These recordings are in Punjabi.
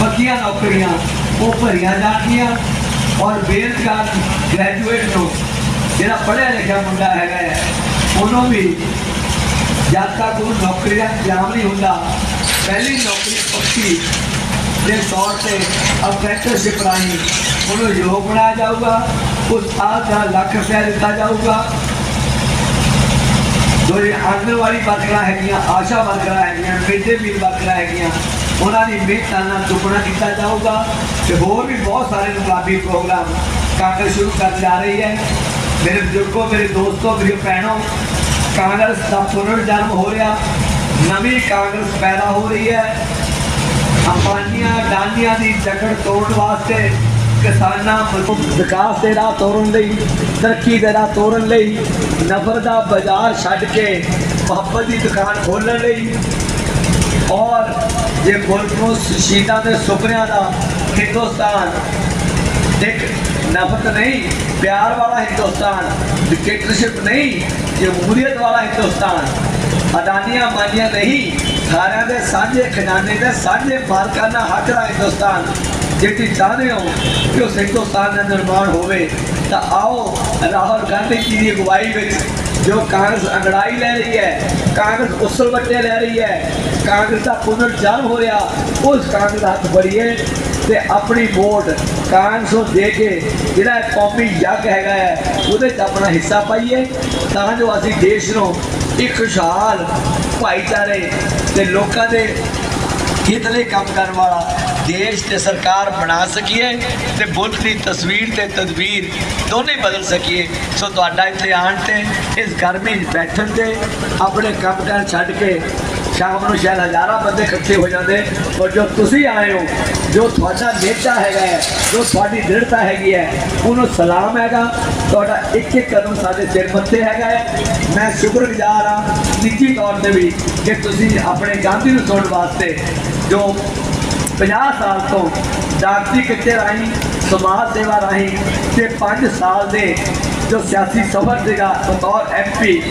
ਪੱਕੀਆਂ ਨੌਕਰੀਆਂ, ਉਹ ਭਰੀਆਂ ਜਾਣਗੀਆਂ ਔਰ ਬੇਰੁਜ਼ਗਾਰ ਗ੍ਰੈਜੂਏਟ ਨੂੰ ਜਿਹੜਾ ਪੜ੍ਹਿਆ ਲਿਖਿਆ ਮੁੰਡਾ ਹੈਗਾ ਹੈ, ਉਹਨੂੰ ਵੀ ਜਦ ਤੱਕ ਉਹ ਨੌਕਰੀ ਦਾ ਇੰਤਜ਼ਾਮ ਨਹੀਂ ਹੁੰਦਾ। ਪਹਿਲੀ ਨੌਕਰੀ ਪੱਕੀ ਦੇ ਤੌਰ ਤੇ ਅਪ੍ਰੈਂਟਿਸਸ਼ਿਪ ਰਾਹੀਂ ਉਹਨੂੰ ਯੋਗ ਬਣਾਇਆ ਜਾਊਗਾ, ਉਸ ਸਾਲ ਦਾ ਲੱਖ ਰੁਪਇਆ ਦਿੱਤਾ ਜਾਊਗਾ। ਜੋ ਇਹ ਆਂਗਣਵਾੜੀ ਵਰਕਰਾਂ ਹੈਗੀਆਂ, ਆਸ਼ਾ ਵਰਕਰਾਂ ਹੈਗੀਆਂ ਮਿਡਡੇ ਮੀਲ ਵਰਕਰਾਂ ਹੈਗੀਆਂ ਉਹਨਾਂ ਦੀ ਮਿਹਨਤਾਂ ਨਾਲ ਦੁੱਗਣਾ ਕੀਤਾ ਜਾਊਗਾ ਤੇ ਹੋਰ ਵੀ ਬਹੁਤ ਸਾਰੇ ਇਨਕਲਾਬੀ ਪ੍ਰੋਗਰਾਮ ਕਾਂਗਰਸ ਸ਼ੁਰੂ ਕਰਨ ਜਾ ਰਹੀ ਹੈ। ਮੇਰੇ ਬਜ਼ੁਰਗੋ, ਮੇਰੇ ਦੋਸਤੋ, ਮੇਰੀ ਭੈਣੋ, ਕਾਂਗਰਸ ਦਾ ਪੁਨਰ ਜਨਮ ਹੋ ਰਿਹਾ। ਨਵੀਂ ਕਾਂਗਰਸ ਪੈਦਾ ਹੋ ਰਹੀ ਹੈ। ਅੰਬਾਨੀਆਂ, ਡਾਂਡੀਆਂ ਦੀ ਜਕੜ ਤੋੜਨ ਵਾਸਤੇ ਕਿਸਾਨਾਂ ਨੂੰ ਵਿਕਾਸ ਦੇ ਰਾਹ ਤੋੜਨ ਲਈ, ਤਰੱਕੀ ਦੇ ਰਾਹ ਤੋੜਨ ਲਈ ਨਫ਼ਰ ਦਾ ਬਾਜ਼ਾਰ ਛੱਡ ਕੇ ਮੁਹੱਬਤ ਦੀ ਦੁਕਾਨ ਖੋਲਣ ਲਈ ਔਰ ਜੇ ਮੁਲਕ ਨੂੰ ਸ਼ਹੀਦਾਂ ਦੇ ਸੁਪਨਿਆਂ ਦਾ ਹਿੰਦੁਸਤਾਨ, ਇੱਕ ਨਫ਼ਰਤ ਨਹੀਂ, ਪਿਆਰ ਵਾਲਾ ਹਿੰਦੁਸਤਾਨ, ਡਿਕਟੇਟਰਸ਼ਿਪ ਨਹੀਂ, ਜਮਹੂਰੀਅਤ ਵਾਲਾ ਹਿੰਦੁਸਤਾਨ ਅਦਾਨੀਆਂ ਮਾਨੀਆਂ ਨਹੀਂ, ਸਾਰਿਆਂ ਦੇ ਸਾਂਝੇ ਖਜ਼ਾਨੇ ਦੇ ਸਾਂਝੇ ਮਾਲਕਾਨਾ ਹੱਕ ਦਾ ਹਿੰਦੁਸਤਾਨ, ਜੇ ਤੁਸੀਂ ਚਾਹੁੰਦੇ ਹੋ ਕਿ ਉਸ ਹਿੰਦੁਸਤਾਨ ਦਾ ਨਿਰਮਾਣ ਹੋਵੇ, ਤਾਂ ਆਓ ਰਾਹੁਲ ਗਾਂਧੀ ਜੀ ਦੀ ਅਗਵਾਈ ਵਿੱਚ ਜੋ ਕਾਂਗਰਸ ਅੰਗੜਾਈ ਲੈ ਰਹੀ ਹੈ, ਕਾਂਗਰਸ ਉਸਲ ਵੱਟੇ ਲੈ ਰਹੀ ਹੈ, ਕਾਂਗਰਸ ਦਾ ਪੁਨਰ ਜਨਮ ਹੋ ਰਿਹਾ ਉਸ ਕਾਂਗਰਸ ਦਾ ਹੱਥ ਬੜੀਏ ਤੇ ਆਪਣੀ ਵੋਟ ਕਾਂਗਰਸ ਨੂੰ ਦੇ ਕੇ ਜਿਹੜਾ ਕੌਮੀ ਯੱਗ ਹੈਗਾ ਹੈ, ਉਹਦੇ 'ਚ ਆਪਣਾ ਹਿੱਸਾ ਪਾਈਏ, ਤਾਂ ਜੋ ਅਸੀਂ ਦੇਸ਼ ਨੂੰ ਇੱਕ ਖੁਸ਼ਹਾਲ ਭਾਈਚਾਰੇ ਤੇ ਲੋਕਾਂ ਦੇ ਹਿੱਤ ਲਈ ਕੰਮ ਕਰਨ ਵਾਲਾ ਦੇਸ਼ ਤੇ ਸਰਕਾਰ ਬਣਾ ਸਕੀਏ ਤੇ ਮੁਲਕ ਦੀ ਤਸਵੀਰ ਤੇ ਤਦਬੀਰ ਦੋਨੇ ਬਦਲ ਸਕੀਏ। ਸੋ ਤੁਹਾਡਾ ਇੱਥੇ ਆਉਣ ਤੇ, ਇਸ ਗਰਮੀ 'ਚ ਬੈਠਣ ਤੇ, ਆਪਣੇ ਕੰਮ ਕਾਰ ਛੱਡ ਕੇ ਸ਼ਾਮ ਨੂੰ ਸ਼ਾਇਦ ਹਜ਼ਾਰਾਂ ਬੰਦੇ ਇਕੱਠੇ ਹੋ ਜਾਂਦੇ। ਔਰ ਜੋ ਤੁਸੀਂ ਆਏ ਹੋ, ਜੋ ਤੁਹਾਡਾ ਨੇਤਾ ਹੈਗਾ ਹੈ, ਜੋ ਤੁਹਾਡੀ ਦ੍ਰਿੜਤਾ ਹੈਗੀ ਹੈ, ਉਹਨੂੰ ਸਲਾਮ ਹੈਗਾ। ਤੁਹਾਡਾ ਇੱਕ ਇੱਕ ਕਦਮ ਸਾਡੇ ਸਿਰ ਮੱਥੇ ਹੈਗਾ ਹੈ। ਮੈਂ ਸ਼ੁਕਰਗੁਜ਼ਾਰ ਹਾਂ, ਨਿੱਜੀ ਤੌਰ ਤੇ ਵੀ ਕਿ ਤੁਸੀਂ ਆਪਣੇ ਗਾਂਧੀ ਨੂੰ ਸੁਣਨ ਵਾਸਤੇ ਜੋ 50 ਸਾਲ ਤੋਂ ਡਾਕਟਰੀ ਕਿੱਤੇ ਰਾਹੀਂ, ਸਮਾਜ ਸੇਵਾ ਰਾਹੀਂ ਤੇ 5 ਸਾਲ ਦੇ ਜੋ ਸਿਆਸੀ ਸਫ਼ਰ ਸੀਗਾ, ਬਤੌਰ ਐਮਪੀ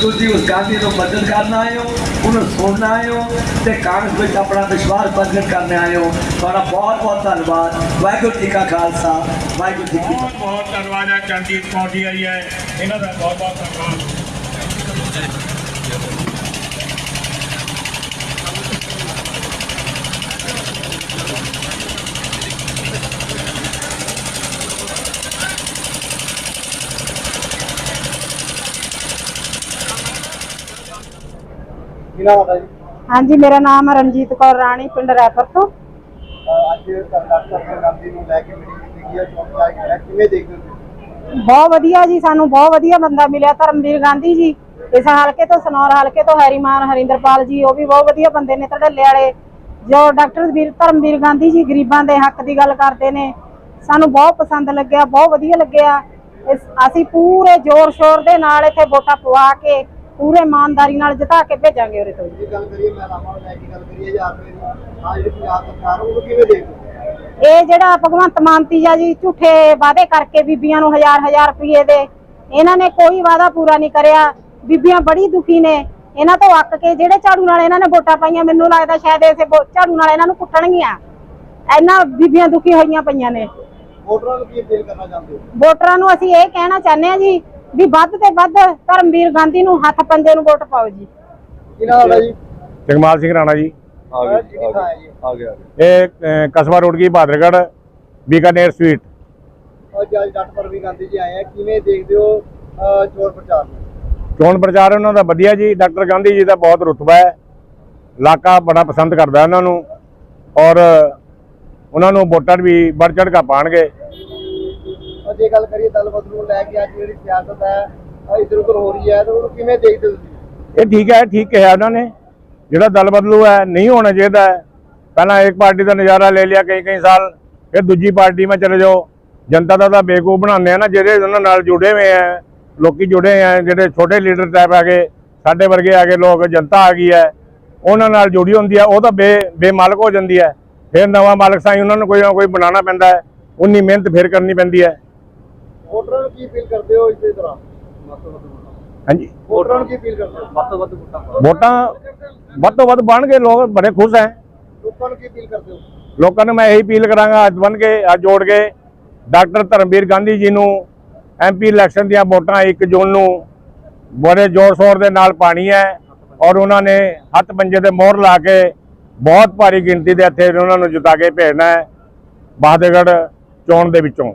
ਤੁਸੀਂ ਉਸ ਗਾਂਧੀ ਨੂੰ ਮਦਦ ਕਰਨ ਆਏ ਹੋ, ਉਹਨੂੰ ਸੁਣਨ ਆਏ ਹੋ ਤੇ ਕਾਂਗਰਸ ਵਿੱਚ ਆਪਣਾ ਵਿਸ਼ਵਾਸ ਪ੍ਰਗਟ ਕਰਨ ਆਏ ਹੋ। ਤੁਹਾਡਾ ਬਹੁਤ ਬਹੁਤ ਧੰਨਵਾਦ। ਵਾਹਿਗੁਰੂ ਜੀ ਕਾ ਖਾਲਸਾ, ਵਾਹਿਗੁਰੂ ਜੀ ਕੀ ਬਹੁਤ ਬਹੁਤ ਧੰਨਵਾਦ ਹੈ ਚਰਨਜੀਤ ਕੌਰ ਜੀ। ਹੈ ਇਹਨਾਂ ਦਾ ਬਹੁਤ ਬਹੁਤ ਧੰਨਵਾਦ। ਜੀ? ਹਾਂਜੀ ਮੇਰਾ ਨਾਮ ਹੈ ਰਣਜੀਤ ਕੌਰ ਰਾਣੀ ਪਿੰਡ ਰੈਪਰ ਤੋਂ। ਅੱਜ ਡਾਕਟਰ ਗਾਂਧੀ ਨੂੰ ਲੈ ਕੇ ਮੀਟਿੰਗ ਕੀਤੀ ਗਈ ਹੈ ਚੌਂਕ ਜਾ ਕੇ ਕਿਵੇਂ ਦੇਖਦੇ ਹੋ ਤੁਸੀਂ? ਬਹੁਤ ਵਧੀਆ ਜੀ ਸਾਨੂੰ ਬਹੁਤ ਵਧੀਆ ਬੰਦਾ ਮਿਲਿਆ ਧਰਮਵੀਰ ਗਾਂਧੀ ਜੀ। ਇਸ ਹਲਕੇ ਤੋਂ ਸਨੌਰ ਹਲਕੇ ਤੋਂ ਹੈਰੀਮਾਨ ਹਰਿੰਦਰਪਾਲ ਜੀ ਉਹ ਵੀ ਬਹੁਤ ਵਧੀਆ ਬੰਦੇ ਨੇ ਧੜੱਲੇ ਵਾਲੇ। ਜੋ ਡਾਕਟਰ ਵੀਰ ਧਰਮਵੀਰ ਗਾਂਧੀ ਜੀ ਗਰੀਬਾਂ ਦੇ ਹੱਕ ਦੀ ਗੱਲ ਕਰਦੇ ਨੇ। ਸਾਨੂੰ ਬਹੁਤ ਪਸੰਦ ਲੱਗਿਆ ਬਹੁਤ ਵਧੀਆ ਲੱਗਿਆ। ਅਸੀਂ ਪੂਰੇ ਜ਼ੋਰ ਸ਼ੋਰ ਦੇ ਨਾਲ ਇੱਥੇ ਵੋਟਾਂ ਪਵਾ ਕੇ ਪੂਰੇ ਇਮਾਨਦਾਰੀ ਨਾਲ ਜਿਤਾ ਕੇ ਭੇਜਾਂਗੇ ਉਰੇ ਤੋਂ। ਜੀ। ਜੇ ਗੱਲ ਕਰੀਏ ਮਹਿਲਾਵਾਂ ਨੂੰ ਲੈ ਕੇ ਗੱਲ ਕਰੀਏ ਜਾਂ ਫਿਰ ਆ ਜਿਹੜੀ ਪੰਜਾਬ ਸਰਕਾਰ ਉਹਨੂੰ ਕਿਵੇਂ ਦੇਖਦੇ ਹੋ? ਇਹ ਜਿਹੜਾ ਭਗਵੰਤ ਮਾਨ ਤੀਜਾ ਜੀ ਝੂਠੇ ਵਾਅਦੇ ਕਰਕੇ ਬੀਬੀਆਂ ਨੂੰ ਹਜ਼ਾਰ ਹਜ਼ਾਰ ਰੁਪਏ ਦੇ। ਇਹਨਾਂ ਨੇ ਕੋਈ ਵਾਅਦਾ ਪੂਰਾ ਨਹੀਂ ਕਰਿਆ। ਬੀਬੀਆਂ ਬੜੀ ਦੁਖੀ ਨੇ। ਇਹਨਾਂ ਤੋਂ ਅੱਕ ਕੇ ਜਿਹੜੇ ਝਾੜੂ ਨਾਲ ਇਹਨਾਂ ਨੇ ਵੋਟਾਂ ਪਾਈਆਂ ਮੈਨੂੰ ਲੱਗਦਾ ਸ਼ਾਇਦ ਇਸੇ ਵੋ- ਝਾੜੂ ਨਾਲ ਇਹਨਾਂ ਨੂੰ ਕੁੱਟਣਗੀਆਂ। ਇਹਨਾਂ ਬੀਬੀਆਂ ਦੁਖੀ ਹੋਈਆਂ ਪਈਆਂ ਨੇ। ਵੋਟਰਾਂ ਨੂੰ ਕੀ ਅਪੀਲ ਕਰਨਾ ਚਾਹੁੰਦੇ ਹੋ? ਵੋਟਰਾਂ ਨੂੰ ਅਸੀਂ ਇਹ ਕਹਿਣਾ ਚਾਹੁੰਦੇ ਹਾਂ ਜੀ ਵੀ ਵੱਧ ਤੇ ਵੱਧ ਧਰਮਵੀਰ ਗਾਂਧੀ ਨੂੰ ਹੱਥ ਪੰਜੇ ਨੂੰ ਵੋਟ ਪਾਓ ਜੀ। ਕਿਹਨਾਂ ਹੋਦਾ ਜੀ? ਜਗਮਾਲ ਸਿੰਘ ਰਾਣਾ ਜੀ। ਆ ਗਿਆ ਆ ਗਿਆ ਇਹ ਕਸਬਾ ਰੋਡ ਕੀ ਬਹਾਦਰਗੜ੍ਹ ਬੀਕਾਨੇਰ ਸਵੀਟ ਅੱਜ ਅੱਜ ਡਾਕਟਰ ਵੀ ਗਾਂਧੀ ਜੀ ਆਏ ਆ। ਕਿਵੇਂ ਦੇਖਦੇ ਹੋ ਅਹ, ਚੋਣ ਪ੍ਰਚਾਰ ਨੂੰ? ਚੋਣ ਪ੍ਰਚਾਰ ਉਹਨਾਂ ਦਾ ਵਧੀਆ ਜੀ। ਡਾਕਟਰ ਗਾਂਧੀ ਜੀ ਦਾ ਬਹੁਤ ਰੁਤਬਾ ਹੈ। ਇਲਾਕਾ ਬੜਾ ਪਸੰਦ ਕਰਦਾ ਉਹਨਾਂ ਨੂੰ। ਔਰ ਉਹਨਾਂ ਨੂੰ ਵੋਟਰ ਵੀ ਵੱਧ ਚੜ੍ਹ ਕੇ ਪਾਣਗੇ। ਜੇ ਗੱਲ ਕਰੀਏ ਦਲ ਨੂੰ ਲੈ ਕੇ ਅੱਜ ਜਿਹੜੀ ਸਿਆਸਤ ਹੈ ਇਧਰ ਉਧਰ ਹੋ ਰਹੀ ਹੈ, ਤਾਂ ਉਹਨੂੰ ਕਿਵੇਂ ਦੇਖਦੇ ਤੁਸੀਂ? ਇਹ ਠੀਕ ਹੈ, ਠੀਕ ਕਿਹਾ ਉਹਨਾਂ ਨੇ। ਜਿਹੜਾ ਦਲ ਬਦਲੂ ਹੈ, ਨਹੀਂ ਹੋਣਾ ਚਾਹੀਦਾ ਹੈ। ਪਹਿਲਾਂ ਇੱਕ ਪਾਰਟੀ ਦਾ ਨਜ਼ਾਰਾ ਲੈ ਲਿਆ ਕਈ ਕਈ ਸਾਲ, ਫਿਰ ਦੂਜੀ ਪਾਰਟੀ ਮੈਂ ਚਲੇ ਜਾਓ। ਜਨਤਾ ਦਾ ਤਾਂ ਬੇਵਕੂਫ ਬਣਾਉਂਦੇ ਆ ਨਾ, ਜਿਹੜੇ ਉਹਨਾਂ ਨਾਲ ਜੁੜੇ ਹੋਏ ਆ, ਲੋਕੀ ਜੁੜੇ ਆ, ਜਿਹੜੇ ਛੋਟੇ ਲੀਡਰ ਟਾਈਪ ਆ ਗਏ ਸਾਡੇ ਵਰਗੇ ਆ ਗਏ ਲੋਕ, ਜਨਤਾ ਆ ਗਈ ਹੈ, ਉਹਨਾਂ ਨਾਲ ਜੁੜੀ ਹੁੰਦੀ ਹੈ, ਉਹ ਤਾਂ ਬੇ, ਬੇਮਾਲਕ ਹੋ ਜਾਂਦੀ ਹੈ। ਫਿਰ ਨਵਾਂ ਮਾਲਕ ਸਾਈ ਉਹਨਾਂ ਨੂੰ ਕੋਈ ਨਾ ਕੋਈ ਬਣਾਉਣਾ ਪੈਂਦਾ ਹੈ, ਉਨੀ ਮਿਹਨਤ ਫਿਰ ਕਰਨੀ ਪੈਂਦੀ ਹੈ। ਵੋਟਰਾਂ ਨੂੰ ਕੀ ਅਪੀਲ ਕਰਦੇ ਹੋ ਇਸੇ ਤਰ੍ਹਾਂ? ਹਾਂਜੀ। ਵੋਟਰਾਂ ਨੂੰ ਕੀ ਅਪੀਲ ਕਰਦੇ ਹੋ? ਵੱਧ ਤੋਂ ਵੱਧ ਵੋਟਾਂ ਵੋਟਾਂ ਵੱਧ ਤੋਂ ਵੱਧ ਬਣਗੇ ਲੋਕ ਬੜੇ ਖੁਸ਼ ਹੈ ਲੋਕਾਂ ਨੂੰ ਕੀ ਅਪੀਲ ਕਰਦੇ ਹੋ? ਲੋਕਾਂ ਨੂੰ ਮੈਂ ਇਹੀ ਅਪੀਲ ਕਰਾਂਗਾ ਅੱਜ ਬਣ ਕੇ ਹੱਥ ਜੋੜ ਕੇ ਡਾਕਟਰ ਧਰਮਵੀਰ ਗਾਂਧੀ ਜੀ ਨੂੰ ਐਮਪੀ ਇਲੈਕਸ਼ਨ ਦੀਆਂ ਵੋਟਾਂ 1 ਜੂਨ ਨੂੰ ਬੜੇ ਜ਼ੋਰ ਸ਼ੋਰ ਦੇ ਨਾਲ ਪਾਣੀ ਹੈ ਔਰ ਉਹਨਾਂ ਨੇ ਹੱਥ ਪੰਜੇ ਤੇ ਮੋਹਰ ਲਾ ਕੇ ਬਹੁਤ ਭਾਰੀ ਗਿਣਤੀ ਦੇ ਇੱਥੇ ਉਹਨਾਂ ਨੂੰ ਜਿਤਾ ਕੇ ਭੇਜਣਾ ਹੈ ਬਹਾਦਰਗੜ੍ਹ ਚੋਣ ਦੇ ਵਿੱਚੋਂ।